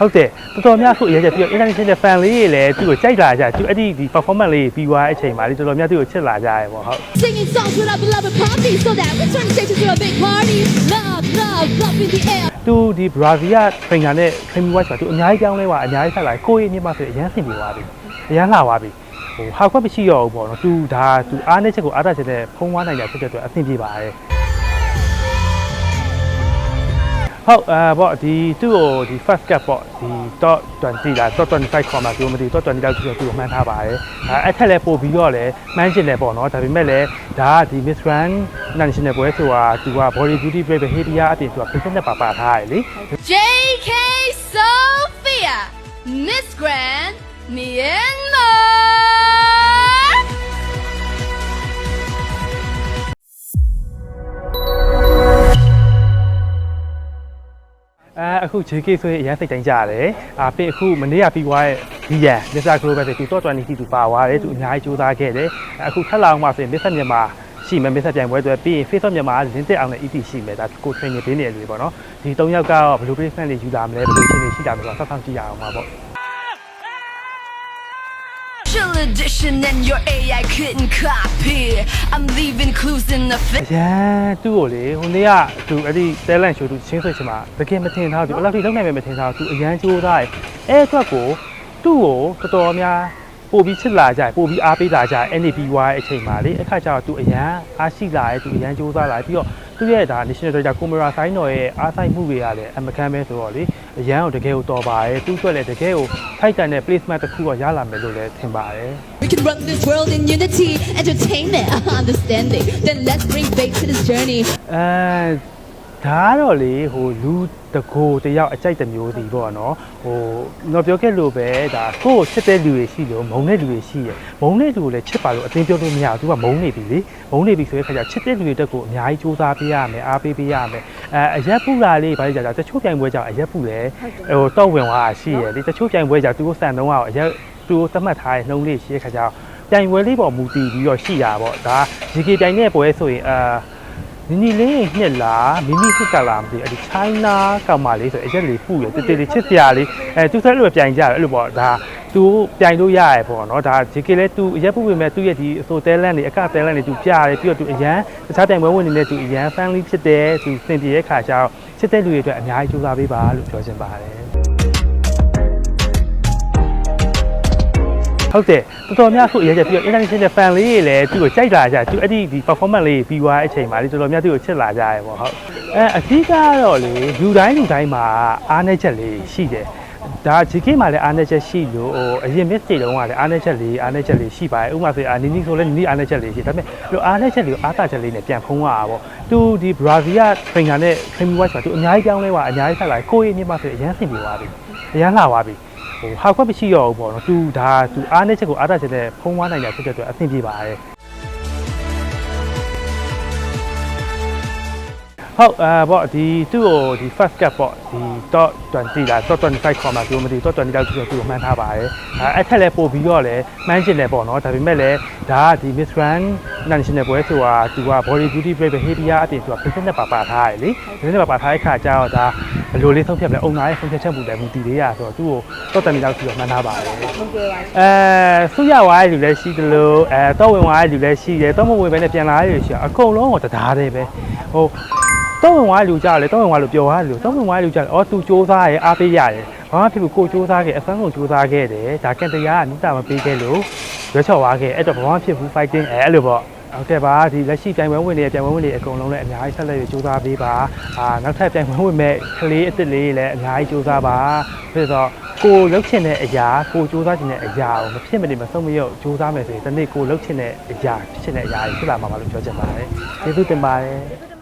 ဟုတ်တယ်တော်တော်များဆိုအရေးကြပြီးတော့ international fan လေးတွေလည်းသူ့ကိုကြိုက်လာကြသူအဲ့ဒီဒီ performance လေးပြီးသွားတဲ့အချိန်မှာလေတော်တော်များသူ့ကိုချစ်လာကြရဲပေါ့ဟုတ် Singing songs with our beloved party so that we turn the stage into a big party. Love, love, love in the air. သူဒီ Brazil က trainer နဲ့ training watch မှာသူအများကြီးကြောင်းလဲပါအများကြီးဆက်လာကိုယ့်ရဲ့မြတ်မဆိုအရန်ဆင်ပြေသွားပြီအရန်လှသွားပြီဟိုဟာခွက်မရှိတော့ဘူးပေါ့နော်သူဒါသူအားနဲ့ချက်ကိုအားတချက်နဲ့ဖုံးသွားနိုင်တာဖြစ်တဲ့အတွက်အဆင်ပြေပါတယ် ဟုတ်အဲပေါ့ဒီသူ့ကိုဒီ first cap ပေါ့ဒီ top 20လား top 25ခေါ်မှာပြောမသိဘူး top 20လောက်သူ့ကိုမှန်းထားပါတယ်အဲအဲ့ထက်လည်းပို့ပြီးတော့လည်းမှန်းချင်တယ်ပေါ့နော်ဒါပေမဲ့လည်းဒါကဒီ Miss Grand National ပွဲဆိုတာသူက body beauty brave behavior အပြင်သူက princess နဲ့ပါပါထားတယ်လေ JK Sophia, Miss Grand Myanmar. အဲအခု JK ဆိုရင်အရင်စိတ်တိုင်းကြရတယ်အာပြင်အခုမနေ့ကပြီးသွားတဲ့ဒီရန် Mr. Global ဆိုသူတော့20သူပါသွားတယ်သူအများကြီးစူးစမ်းခဲ့တယ်အခုထပ်လာအောင်မှဆိုရင် Mr. မြန်မာရှိမယ် Mr. ပြိုင်ပွဲတွေပြီးရင် Facebook မြန်မာလင်းတက်အောင်နဲ့ EP ရှိမယ်ဒါကို training ပေးနေတယ်လို့ပေါ့နော်ဒီ၃ယောက်ကတော့ဘယ်လို placement တွေယူလာမလဲဘယ်လိုချင်းတွေရှိလာမလဲဆိုတော့ဆက်ဆောင်ကြည့်ရအောင်ပါပေါ့ Chill edition and your AI couldn't copy. I'm leaving clues in the အရန်သူ့ကိုလေဟိုနေ့ကသူအဲ့ဒီ talent show သူချင်းဆွေချင်မှာတကယ်မထင်ထားဘူးအဲ့လောက်ထိလုံးနိုင်မယ်မထင်ထားဘူးသူအရန်ကြိုးစားတယ်အဲ့အတွက်ကိုသူ့ကိုတော်တော်များပို့ပြီးချစ်လာကြတယ်ပို့ပြီးအားပေးလာကြတယ် NPY အချိန်မှာလေအခါကျတော့သူအရန်အားရှိလာတယ်သူအရန်ကြိုးစားလာတယ်ပြီးတော့ သူ့ရဲ့ဒါ national director ကိုမရာဆိုင်တော်ရဲ့အားဆိုင်မှုတွေကလည်းအမကန်ပဲဆိုတော့လေအရန်ကိုတကယ်ကိုတော်ပါတယ်သူ့အတွက်လည်းတကယ်ကိုထိုက်တန်တဲ့ placement တစ်ခုတော့ရလာမယ်လို့လည်းထင်ပါတယ် We can run this world in unity, entertainment, understanding. Then let's bring faith to this journey. အဲ ဒါကတော့လေဟိုလူတကိုတယောက်အကြိုက်တစ်မျိုးစီပေါ့နော်ဟိုတော့ပြောခဲ့လို့ပဲဒါကိုယ့်ကိုချစ်တဲ့လူတွေရှိလို့မုန်းတဲ့လူတွေရှိရယ်မုန်းတဲ့လူကိုလည်းချစ်ပါလို့အတင်းပြောလို့မရဘူးသူကမုန်းနေပြီလေမုန်းနေပြီဆိုတဲ့ခါကျချစ်တဲ့လူတွေတက်ကိုအများကြီးစူးစမ်းပေးရမယ်အားပေးပေးရမယ်အဲအရက်ပူလာလေးဘာလို့ကြာကြာတချို့ပြိုင်ပွဲကြောင့်အရက်ပူလဲဟိုတော့ဝင်သွားတာရှိရယ်လေတချို့ပြိုင်ပွဲကြောင့်သူတို့စံတော့အောင်အရက်သူတို့သတ်မှတ်ထားတဲ့နှုံးလေးရှိတဲ့ခါကျတော့ပြိုင်ပွဲလေးပေါ်မူတည်ပြီးတော့ရှိတာပေါ့ဒါဒီကေပြိုင်တဲ့ပွဲဆိုရင်အာ နီနီလေးနှစ်လားမိမိနှစ်ကလားမသိဘူးအဲ့ဒီ China ကောင်မလေးဆိုအရက်လေးပူရတေးတေးလေးချစ်စရာလေးအဲသူဆက်လို့ပြိုင်ကြတယ်အဲ့လိုပေါ့ဒါသူပြိုင်လို့ရရပေါ့နော်ဒါ JK လဲသူအရက်ပူပေမဲ့သူ့ရဲ့ဒီအစိုးတဲလန့်တွေအကတဲလန့်တွေသူပြရတယ်ပြီးတော့သူအရန်တခြားပြိုင်ပွဲဝင်နေတဲ့သူအရန် family ဖြစ်တယ်သူစင်ပြေတဲ့ခါကျတော့ချစ်တဲ့လူတွေအတွက်အများကြီးကြိုးစားပေးပါလို့ပြောချင်ပါတယ် ဟုတ်တယ်တော်တော်များဆိုအရေးကြပြီးတော့ international fan လေးတွေလည်းသူ့ကိုကြိုက်လာကြသူအဲ့ဒီဒီ performance လေးပြီးသွားတဲ့အချိန်မှာလေတော်တော်များသူ့ကိုချစ်လာကြရဲပေါ့ဟုတ်အဲအဓိကတော့လေလူတိုင်းလူတိုင်းမှာအားနည်းချက်လေးရှိတယ်ဒါ GK မှာလည်းအားနည်းချက်ရှိလို့ဟိုအရင် miss တွေတုန်းကလည်းအားနည်းချက်လေးအားနည်းချက်လေးရှိပါတယ်ဥပမာဆိုရင်အာနီနီဆိုလည်းနီနီအားနည်းချက်လေးရှိဒါပေမဲ့ဒီအားနည်းချက်လေးကိုအားသာချက်လေးနဲ့ပြန်ဖုံးရတာပေါ့သူဒီ Brazil က trainer နဲ့ training watch မှာသူအများကြီးကြောင်းလဲပါအများကြီးဆက်လာကိုယ့်ရဲ့မြတ်မဆိုအရန်ဆင်ပြေသွားပြီအရန်လှသွားပြီ ဟိုဟာခွက်မရှိတော့ဘူးပေါ့နော်သူဒါသူအားနဲ့ချက်ကိုအားတချက်နဲ့ဖုံးသွားနိုင်တာဖြစ်တဲ့အတွက်အဆင်ပြေပါတယ် ဟုတ်အဲပေါ့ဒီသူ့ကိုဒီ first cap ပေါ့ဒီ top 20လား top 25ခေါ်မှာပြောမသိဘူး top 20လောက်သူ့ကိုသူ့ကိုမှန်းထားပါတယ်အဲအဲ့ထက်လည်းပို့ပြီးတော့လည်းမှန်းချင်တယ်ပေါ့နော်ဒါပေမဲ့လည်းဒါကဒီ Miss Grand National ပွဲဆိုတာသူက body beauty brave behavior အပြင်သူက princess နဲ့ပါပါထားတယ်လေ princess နဲ့ပါပါထားတဲ့ခါကျတော့ဒါဘယ်လိုလေးဆုံးဖြတ်မလဲအုံနာရဲ့ဆုံးဖြတ်ချက်မှုလည်းမူတည်သေးရဆိုတော့သူ့ကို top 20လောက်သူ့ကိုမှန်းထားပါတယ်ဟုတ်ကဲ့ပါအဲဆုရဝါရဲ့လူလည်းရှိတယ်လို့အဲတော့ဝင်ဝါရဲ့လူလည်းရှိတယ်တော့မဝင်ပဲနဲ့ပြန်လာရရှိအကုန်လုံးကိုတဒါတယ်ပဲဟို တော့ဝင်သွားလူကြတယ်တော့ဝင်သွားလူပျော်သွားလူတော့ဝင်သွားလူကြတယ်အော်သူစူးစားရဲအားပေးရတယ်ဘာမှဖြစ်လို့ကိုစူးစားခဲ့အစမ်းကိုစူးစားခဲ့တယ်ဒါကန်တရားကမိသားမပေးခဲ့လို့ရွှေချော်သွားခဲ့အဲ့တော့ဘာမှဖြစ်ဘူး fighting အဲ့လိုပေါ့ဟုတ်ကဲ့ပါဒီလက်ရှိပြိုင်ပွဲဝင်နေတဲ့ပြိုင်ပွဲဝင်တွေအကုန်လုံးလည်းအများကြီးဆက်လက်ပြီးစူးစမ်းပေးပါအာနောက်ထပ်ပြိုင်ပွဲဝင်မဲ့ကလေးအစ်စ်လေးတွေလည်းအများကြီးစူးစမ်းပါဆိုတော့ကိုလောက်ချင်တဲ့အရာကိုစူးစမ်းချင်တဲ့အရာကိုမဖြစ်မနေမဆုံးမရောက်စူးစမ်းမယ်ဆိုရင်ဒီနေ့ကိုလောက်ချင်တဲ့အရာဖြစ်ချင်တဲ့အရာဖြစ်လာမှာပါလို့ပြောချင်ပါတယ်ကျေးဇူးတင်ပါတယ်